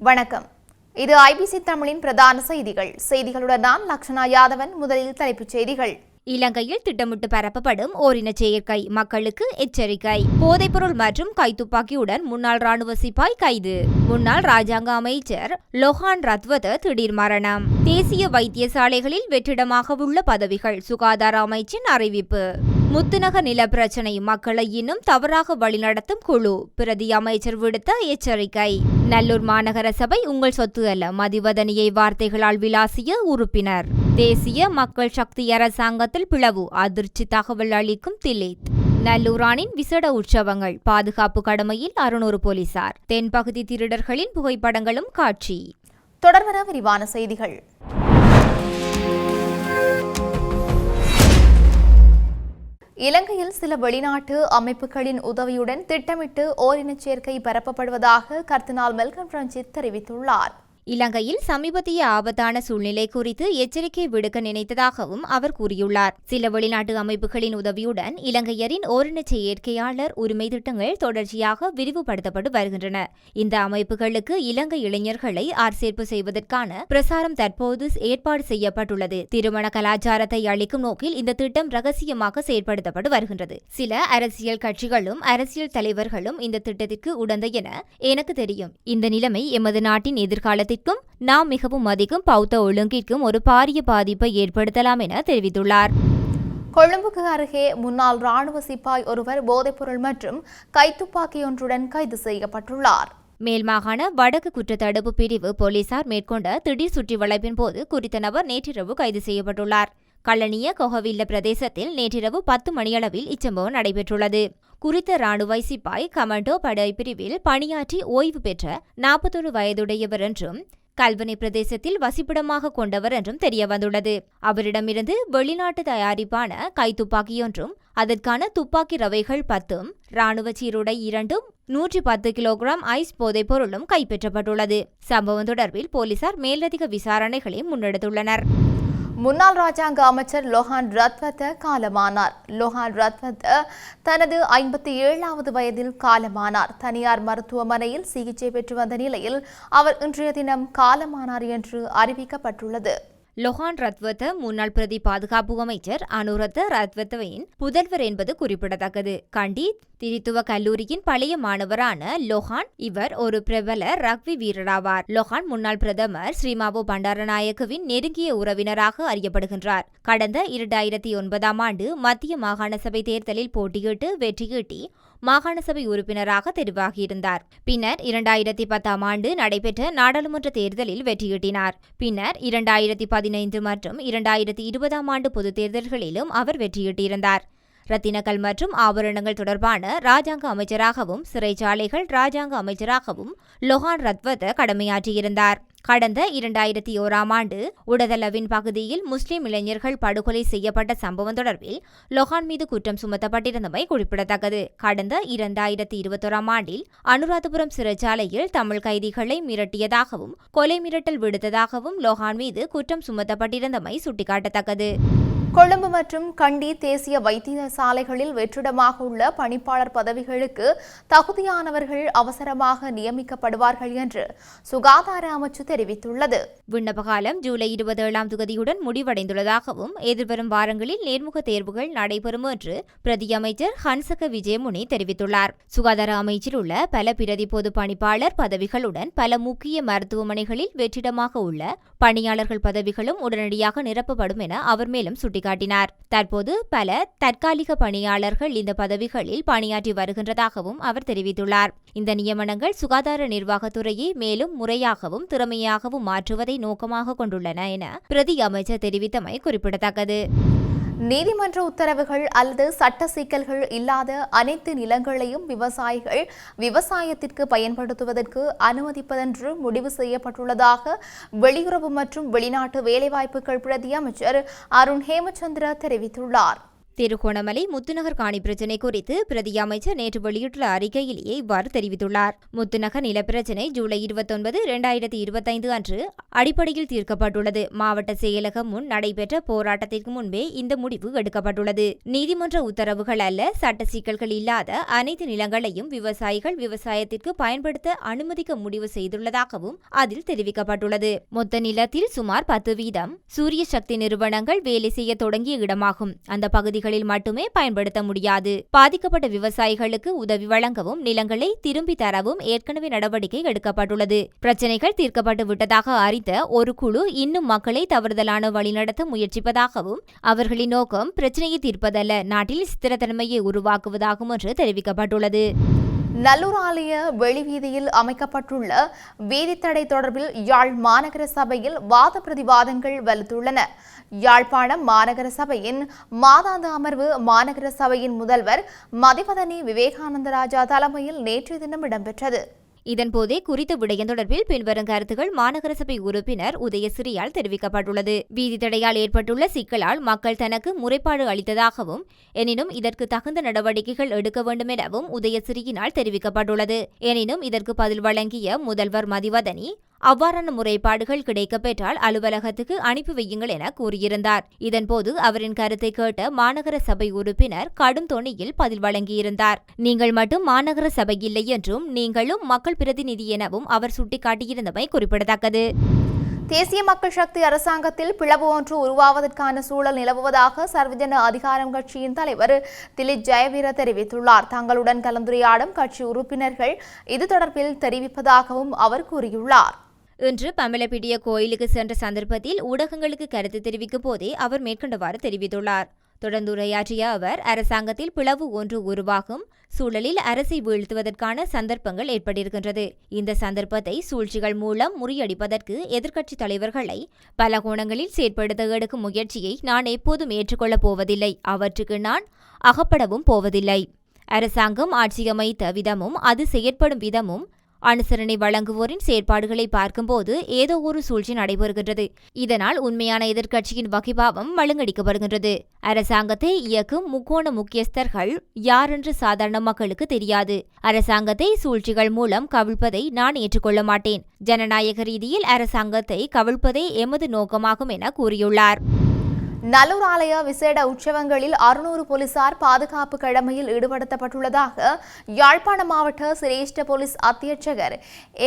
வணக்கம். இது ஐபிசி தமிழின் பிரதான செய்திகள். செய்திகளுடன் நான் லக்ஷனா யாதவன் முதலில் தலைப்புச் செய்திகள். இலங்கையில் திட்டமிட்டு பரப்பப்படும் ஓரின செயற்கை மக்களுக்கு எச்சரிக்கை. போதைப்பொருள் மற்றும் கைத்துப்பாக்கியுடன் முன்னாள் ராணுவ சிப்பாய் கைது. முன்னாள் ராஜாங்க அமைச்சர் லொஹான் ரத்வத திடீர் மரணம். தேசிய வைத்தியசாலைகளில் வெற்றிடமாக உள்ள பதவிகள் சுகாதார அமைச்சின் அறிவிப்பு. முத்துநகர் நில பிரச்சினை மக்களை இன்னும் தவறாக வழிநடத்தும் குழு பிரதி அமைச்சர் விடுத்த எச்சரிக்கை. நல்லூர் மாநகர சபை உங்கள் சொத்து அல்ல மதிவதனியை வார்த்தைகளால் விளாசிய உறுப்பினர். தேசிய மக்கள் சக்தி அரசாங்கத்தில் பிளவு அதிர்ச்சி தகவல் அளிக்கும் திலீத். நல்லூரானின் விசேட உற்சவங்கள் பாதுகாப்பு கடமையில் அறுநூறு போலீசார். தென்பகுதி திருடர்களின் புகைப்படங்களும் காட்சி. தொடர்வன விரிவான செய்திகள். இலங்கையில் சில வெளிநாட்டு அமைப்புகளின் உதவியுடன் திட்டமிட்டு ஓரினச் சேர்க்கை பரப்பப்படுவதாக கர்தினால் மெல்கம் ரஞ்சித் தெரிவித்துள்ளார். இலங்கையில் சமீபத்திய ஆபத்தான சூழ்நிலை குறித்து எச்சரிக்கை விடுக்க நினைத்ததாகவும் அவர் கூறியுள்ளார். சில வெளிநாட்டு அமைப்புகளின் உதவியுடன் இலங்கையரின் ஓரினச்ச இயற்கையாளர் உரிமை திட்டங்கள் தொடர்ச்சியாக விரிவுபடுத்தப்பட்டு வருகின்றன. இந்த அமைப்புகளுக்கு இலங்கை இளைஞர்களை ஆர்சேர்ப்பு செய்வதற்கான பிரசாரம் தற்போது ஏற்பாடு செய்யப்பட்டுள்ளது. திருமண கலாச்சாரத்தை அளிக்கும் நோக்கில் இந்த திட்டம் ரகசியமாக செயற்படுத்தப்பட்டு வருகின்றது. சில அரசியல் கட்சிகளும் அரசியல் தலைவர்களும் இந்த திட்டத்திற்கு உடந்தை என எனக்கு தெரியும். இந்த நிலைமை எமது நாட்டின் எதிர்காலத்தை எதிர்காலத்திற்கும் நாம் மிகவும் மதிக்கும் பௌத்த ஒழுங்கிற்கும் ஒரு பாரிய பாதிப்பை ஏற்படுத்தலாம் என தெரிவித்துள்ளார். கொழும்புக்கு அருகே முன்னாள் ராணுவ சிப்பாய் ஒருவர் போதைப்பொருள் மற்றும் கைத்துப்பாக்கியொன்றுடன் கைது செய்யப்பட்டுள்ளார். மேல் மாகாண வடக்கு குற்றத்தடுப்பு பிரிவு போலீசார் மேற்கொண்ட திடீர் சுற்றி வளைப்பின் போது குறித்த நபர் நேற்றிரவு கைது செய்யப்பட்டுள்ளார். கள்ளனிய கொஹவில்ல பிரதேசத்தில் நேற்றிரவு பத்து மணியளவில் இச்சம்பவம் நடைபெற்றுள்ளது. குறித்த ராணுவ சிப்பாய் கமாண்டோ படைப்பிரிவில் பணியாற்றி ஓய்வு பெற்ற நாற்பத்தொரு வயதுடையவர் என்றும் கல்வனை பிரதேசத்தில் வசிப்பிடமாக கொண்டவர் என்றும் தெரியவந்துள்ளது. அவரிடமிருந்து வெளிநாட்டு தயாரிப்பான கைத்துப்பாக்கியொன்றும் அதற்கான துப்பாக்கி ரவைகள் பத்தும் ராணுவ சீருடை இரண்டும் நூற்றி பத்து கிலோகிராம் ஐஸ் போதைப் பொருளும் கைப்பற்றப்பட்டுள்ளது. சம்பவம் தொடர்பில் போலீசார் மேலதிக விசாரணைகளை முன்னெடுத்துள்ளனர். முன்னாள் ராஜாங்க அமைச்சர் லோஹான் ரத்வத்த காலமானார். லோஹான் ரத்வத்த தனது ஐம்பத்தி ஏழாவது வயதில் காலமானார். தனியார் மருத்துவமனையில் சிகிச்சை பெற்று வந்த நிலையில் அவர் இன்றைய தினம் காலமானார் என்று அறிவிக்கப்பட்டுள்ளது. லொஹான் ரத்வத்த முன்னாள் பிரதி பாதுகாப்பு அமைச்சர் அனுரத்த ரத்வத்தவையின் புதல்வர் என்பது குறிப்பிடத்தக்கது. கண்டி திரித்துவ கல்லூரியின் பழைய மாணவரான லொஹான் இவர் ஒரு பிரபல ரக்வி வீரராவார். லொஹான் முன்னாள் பிரதமர் ஸ்ரீமாவோ பண்டாரநாயகவின் நெருங்கிய உறவினராக அறியப்படுகின்றார். கடந்த இரண்டாயிரத்தி ஒன்பதாம் ஆண்டு மத்திய மாகாண சபை தேர்தலில் போட்டியிட்டு வெற்றியீட்டி மாகாண சபை உறுப்பினராக தெரிவாகியிருந்தார். பின்னர் இரண்டாயிரத்தி பத்தாம் ஆண்டு நடைபெற்ற நாடாளுமன்ற தேர்தலில் வெற்றியீட்டினார். பின்னர் இரண்டாயிரத்தி பதினைந்து மற்றும் இரண்டாயிரத்தி இருபதாம் ஆண்டு பொதுத் தேர்தல்களிலும் அவர் வெற்றியீட்டியிருந்தார். ரத்தினக்கல் மற்றும் ஆபரணங்கள் தொடர்பான ராஜாங்க அமைச்சராகவும் சிறைச்சாலைகள் ராஜாங்க அமைச்சராகவும் லொஹான் ரத்வத கடமையாற்றியிருந்தார். கடந்த இரண்டாயிரத்தி ஓராம் ஆண்டு உடதலவின் பகுதியில் முஸ்லிம் இளைஞர்கள் படுகொலை செய்யப்பட்ட சம்பவம் தொடர்பில் லொஹான் மீது குற்றம் சுமத்தப்பட்டிருந்தமை குறிப்பிடத்தக்கது. கடந்த இரண்டாயிரத்தி இருபத்தோராம் ஆண்டில் அனுராதபுரம் சிறைச்சாலையில் தமிழ் கைதிகளை மிரட்டியதாகவும் கொலை மிரட்டல் விடுத்ததாகவும் லொஹான் மீது குற்றம் சுமத்தப்பட்டிருந்தமை சுட்டிக்காட்டத்தக்கது. கொழும்பு மற்றும் கண்டி தேசிய வைத்தியசாலைகளில் வெற்றிடமாக உள்ள பணிப்பாளர் பதவிகளுக்கு தகுதியானவர்கள் அவசரமாக நியமிக்கப்படுவார்கள் என்று சுகாதார அமைச்சு தெரிவித்துள்ளது. விண்ணப்பகாலம் ஜூலை இருபத்தி ஏழாம் தேதியுடன் முடிவடைந்துள்ளதாகவும் எதிர்வரும் வாரங்களில் நேர்முக தேர்வுகள் நடைபெறும் என்று பிரதி அமைச்சர் ஹன்சக விஜயமுனி தெரிவித்துள்ளார். சுகாதார அமைச்சில் உள்ள பல பிரதி பொது பணிப்பாளர் பதவிகளுடன் பல முக்கிய மருத்துவமனைகளில் வெற்றிடமாக உள்ள பணியாளர்கள் பதவிகளும் உடனடியாக நிரப்பப்படும் என அவர் மேலும் சுட்டிக்காட்டினார் தற்போது பல தற்காலிக பணியாளர்கள் இந்த பதவிகளில் பணியாற்றி வருகின்றதாகவும் அவர் தெரிவித்துள்ளார். இந்த நியமனங்கள் சுகாதார நிர்வாகத்துறையை மேலும் முறையாகவும் திறமையாகவும் மாற்றுவதை நோக்கமாக கொண்டுள்ளன என பிரதி அமைச்சர் தெரிவித்தமை குறிப்பிடத்தக்கது. நீதிமன்ற உத்தரவுகள் அல்லது சட்ட சிக்கல்கள் இல்லாத அனைத்து நிலங்களையும் விவசாயிகள் விவசாயத்திற்கு பயன்படுத்துவதற்கு அனுமதிப்பதென்று முடிவு செய்யப்பட்டுள்ளதாக வெளியுறவு மற்றும் வெளிநாட்டு வேலைவாய்ப்புகள் பிரதி அமைச்சர் அருண் ஹேமச்சந்திர தெரிவித்துள்ளார். திருகோணமலை முத்துநகர் காணி பிரச்சினை குறித்து பிரதி அமைச்சர் நேற்று வெளியிட்டுள்ள அறிக்கையிலேயே இவ்வாறு தெரிவித்துள்ளார். முத்துநகர் நிலப்பிரச்சினை ஜூலை இருபத்தொன்பது இரண்டாயிரத்தி இருபத்தைந்து அன்று அடிப்படையில் தீர்க்கப்பட்டுள்ளது. மாவட்ட செயலகம் முன் நடைபெற்ற போராட்டத்திற்கு முன்பே இந்த முடிவு எடுக்கப்பட்டுள்ளது. நீதிமன்ற உத்தரவுகள் அல்ல சட்ட சிக்கல்கள் இல்லாத அனைத்து நிலங்களையும் விவசாயிகள் விவசாயத்திற்கு பயன்படுத்த அனுமதிக்க முடிவு செய்துள்ளதாகவும் அதில் தெரிவிக்கப்பட்டுள்ளது. மொத்த நிலத்தில் சுமார் பத்து வீதம் சூரிய சக்தி நிறுவனங்கள் வேலை செய்ய தொடங்கிய இடமாகும். அந்த பகுதிகள் பகுதிகளில் மட்டுமே பயன்படுத்த முடியாது. பாதிக்கப்பட்ட விவசாயிகளுக்கு உதவி வழங்கவும் நிலங்களை திரும்பி தரவும் ஏற்கனவே நடவடிக்கை எடுக்கப்பட்டுள்ளது. பிரச்சினைகள் தீர்க்கப்பட்டு விட்டதாக அறிந்த ஒரு குழு இன்னும் மக்களை தவறுதலான வழிநடத்த முயற்சிப்பதாகவும் அவர்களின் நோக்கம் பிரச்சினையை தீர்ப்பதல்ல நாட்டில் ஸ்திரத்தன்மையை உருவாக்குவதாகும் என்று தெரிவிக்கப்பட்டுள்ளது. நல்லூர் ஆலய வெளிவீதியில் அமைக்கப்பட்டுள்ள வீதித்தடை தொடர்பில் யாழ் மாநகர சபையில் வாத பிரதிவாதங்கள் வலுத்துள்ளன. யாழ்ப்பாணம் மாநகர சபையின் மாதாந்த அமர்வு மாநகர சபையின் முதல்வர் மதிவதனி விவேகானந்தராஜா தலைமையில் நேற்றைய தினம் இடம்பெற்றது. இதன்போதே குறித்த விடயம் தொடர்பில் பின்வரும் கருத்துகள் மாநகர சபை உறுப்பினர் உதயசிறியால் தெரிவிக்கப்பட்டுள்ளது. வீதி தடையால் ஏற்பட்டுள்ள சிக்கலால் மக்கள் தனக்கு முறைப்பாடு அளித்ததாகவும் எனினும் இதற்கு தகுந்த நடவடிக்கைகள் எடுக்க வேண்டும் எனவும் உதயசிறியினால் தெரிவிக்கப்பட்டுள்ளது. எனினும் இதற்கு பதில் வழங்கிய முதல்வர் மதிவதனி அவ்வாறான முறைப்பாடுகள் கிடைக்கப்பெற்றால் அலுவலகத்துக்கு அனுப்பி வையுங்கள் என கூறியிருந்தார். இதன்போது அவரின் கருத்தை கேட்ட மாநகர சபை உறுப்பினர் கடும் தொனியில் பதில் வழங்கியிருந்தார். நீங்கள் மட்டும் மாநகர சபை இல்லை என்றும் நீங்களும் மக்கள் பிரதிநிதி எனவும் அவர் சுட்டிக்காட்டியிருந்தமை குறிப்பிடத்தக்கது. தேசிய மக்கள் சக்தி அரசாங்கத்தில் பிளவு ஒன்று உருவாவதற்கான சூழல் நிலவுவதாக சர்வஜன அதிகாரம் கட்சியின் தலைவர் திலீப் ஜெயவீர தெரிவித்துள்ளார். தங்களுடன் கலந்துரையாடும் கட்சி உறுப்பினர்கள் இது தொடர்பில் தெரிவிப்பதாகவும் அவர் கூறியுள்ளார். இன்று பம்பலப்பிட்டிய கோயிலுக்கு சென்ற சந்தர்ப்பத்தில் ஊடகங்களுக்கு கருத்து தெரிவிக்கும் போதே அவர் மேற்கண்டவாறு தெரிவித்துள்ளார். தொடர்ந்து உரையாற்றிய அவர் அரசாங்கத்தில் பிளவு ஒன்று உருவாகும் சூழலில் அரசை வீழ்த்துவதற்கான சந்தர்ப்பங்கள் ஏற்பட்டிருக்கின்றது. இந்த சந்தர்ப்பத்தை சூழ்ச்சிகள் மூலம் முறியடிப்பதற்கு எதிர்க்கட்சித் தலைவர்களை பல கோணங்களில் செயற்படுத்த எடுக்கும் முயற்சியை நான் எப்போதும் ஏற்றுக்கொள்ளப் போவதில்லை. அவற்றுக்கு நான் அகப்படவும் போவதில்லை. அரசாங்கம் ஆட்சியமைத்த விதமும் அது செயற்படும் விதமும் அனுசரணை வழங்குவோரின் செயற்பாடுகளை பார்க்கும்போது ஏதோ ஒரு சூழ்ச்சி நடைபெறுகின்றது. இதனால் உண்மையான எதிர்க்கட்சியின் வகைபாவம் மழுங்கடிக்கப்படுகின்றது அரசாங்கத்தை இயக்கும் முக்கோண முக்கியஸ்தர்கள் யாரென்று சாதாரண மக்களுக்கு தெரியாது. அரசாங்கத்தை சூழ்ச்சிகள் மூலம் கவிழ்ப்பதை நான் ஏற்றுக்கொள்ள மாட்டேன். ஜனநாயக ரீதியில் அரசாங்கத்தை கவிழ்ப்பதே எமது நோக்கமாகும் என கூறியுள்ளார். நல்லூர் ஆலய விசேட உற்சவங்களில் அறுநூறு போலீசார் பாதுகாப்பு கடமையில் ஈடுபடுத்தப்பட்டுள்ளதாக யாழ்ப்பாண மாவட்ட சிரேஷ்ட போலீஸ் அத்தியட்சகர்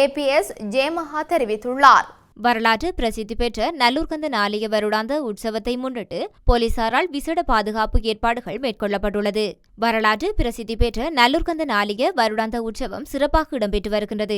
ஏபிஎஸ் ஜெயமஹா தெரிவித்துள்ளார். வரலாற்று பிரசித்தி பெற்ற நல்லூர்கந்தன் ஆலய வருடாந்த உற்சவத்தை முன்னிட்டு போலீசாரால் விசேட பாதுகாப்பு ஏற்பாடுகள் மேற்கொள்ளப்பட்டுள்ளது. வரலாற்று பிரசித்தி பெற்ற நல்லூர்கந்தன் ஆலய வருடாந்த உற்சவம் சிறப்பாக இடம்பெற்று வருகின்றது.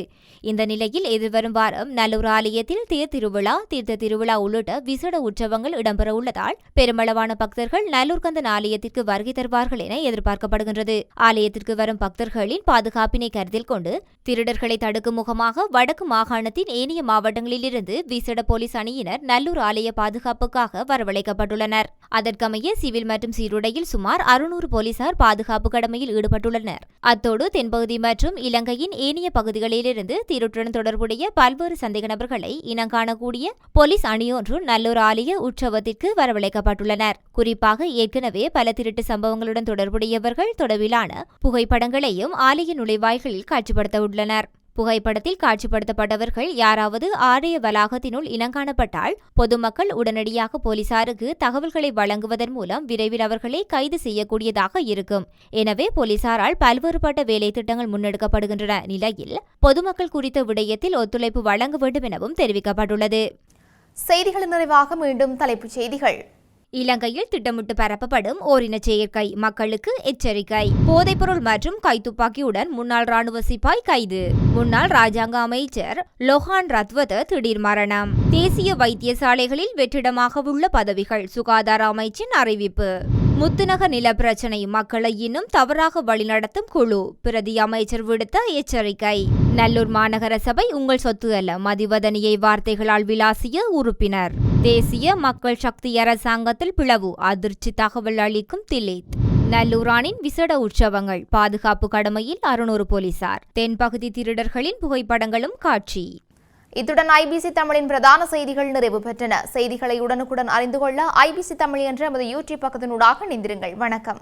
இந்த நிலையில் எதிர்வரும் வாரம் நல்லூர் ஆலயத்தில் தேர் திருவிழா தீர்த்த திருவிழா உள்ளிட்ட விசேட உற்சவங்கள் இடம்பெற உள்ளதால் பெருமளவான பக்தர்கள் நல்லூர்கந்தன் ஆலயத்திற்கு வருகை தருவார்கள் என எதிர்பார்க்கப்படுகின்றது. ஆலயத்திற்கு வரும் பக்தர்களின் பாதுகாப்பினை கருத்தில் கொண்டு திருடர்களை தடுக்கும் முகமாக வடக்கு மாகாணத்தின் ஏனைய மாவட்டங்களிலிருந்து விசேட போலீஸ் அணியினர் நல்லூர் ஆலய பாதுகாப்புக்காக வரவழைக்கப்பட்டுள்ளனர். அதற்கமைய சிவில் மற்றும் சீருடையில் சுமார் அறுநூறு போலீசார் பாதுகாப்பு கடமையில் ஈடுபட்டுள்ளனர். அத்தோடு தென்பகுதி மற்றும் இலங்கையின் ஏனைய பகுதிகளிலிருந்து திருட்டுடன் தொடர்புடைய பல்வேறு சந்தேக நபர்களை இனங்காணக்கூடிய போலீஸ் அணியொன்று நல்லூர் ஆலய உற்சவத்திற்கு வரவழைக்கப்பட்டுள்ளனர். குறிப்பாக ஏற்கனவே பல திருட்டு சம்பவங்களுடன் தொடர்புடையவர்கள் தொடர்பிலான புகைப்படங்களையும் ஆலய நுழைவாய்களில் காட்சிப்படுத்த உள்ளனர் புகைப்படத்தில் காட்சிப்படுத்தப்பட்டவர்கள் யாராவது ஆலய வளாகத்தினுள் இனங்காணப்பட்டால் பொதுமக்கள் உடனடியாக போலீசாருக்கு தகவல்களை வழங்குவதன் மூலம் விரைவில் அவர்களை கைது செய்யக்கூடியதாக இருக்கும். எனவே போலீசாரால் பல்வேறுபட்ட வேலை திட்டங்கள் முன்னெடுக்கப்படுகின்றன. நிலையில் பொதுமக்கள் குறித்த விடயத்தில் ஒத்துழைப்பு வழங்க வேண்டும் எனவும் தெரிவிக்கப்பட்டுள்ளது. செய்திகளின் நிறைவாக மீண்டும் தலைப்புச் செய்திகள். இலங்கையில் திட்டமிட்டு பரப்பப்படும் ஓரினச் சேர்க்கை மக்களுக்கு எச்சரிக்கை. போதைப்பொருள் மற்றும் கைத்துப்பாக்கியுடன் முன்னாள் ராணுவ சிப்பாய் கைது. முன்னாள் ராஜாங்க அமைச்சர் லொஹான் ரத்வத திடீர் மரணம். தேசிய வைத்தியசாலைகளில் வெற்றிடமாக உள்ள பதவிகள் சுகாதார அமைச்சின் அறிவிப்பு. முத்துநக நில பிரச்சினை மக்களை இன்னும் தவறாக வழிநடத்தும் குழு பிரதி அமைச்சர் விடுத்த எச்சரிக்கை. நல்லூர் மாநகர சபை உங்கள் சொத்து அல்ல மதிவதனியை வார்த்தைகளால் விளாசிய உறுப்பினர். தேசிய மக்கள் சக்தி அரசாங்கத்தில் பிளவு அதிர்ச்சி தகவல் அளிக்கும் திலீத். நல்லூரானின் விசேட உற்சவங்கள் பாதுகாப்பு கடமையில் அறுநூறு போலீசார். தென்பகுதி திருடர்களின் புகைப்படங்களும் காட்சி. இத்துடன் ஐபிசி தமிழின் பிரதான செய்திகள் நிறைவு பெற்றன. செய்திகளை உடனுக்குடன் அறிந்து கொள்ள ஐபிசி தமிழ் என்ற நமது யூடியூப் பக்கத்தினூடாக இணைந்திருங்கள். வணக்கம்.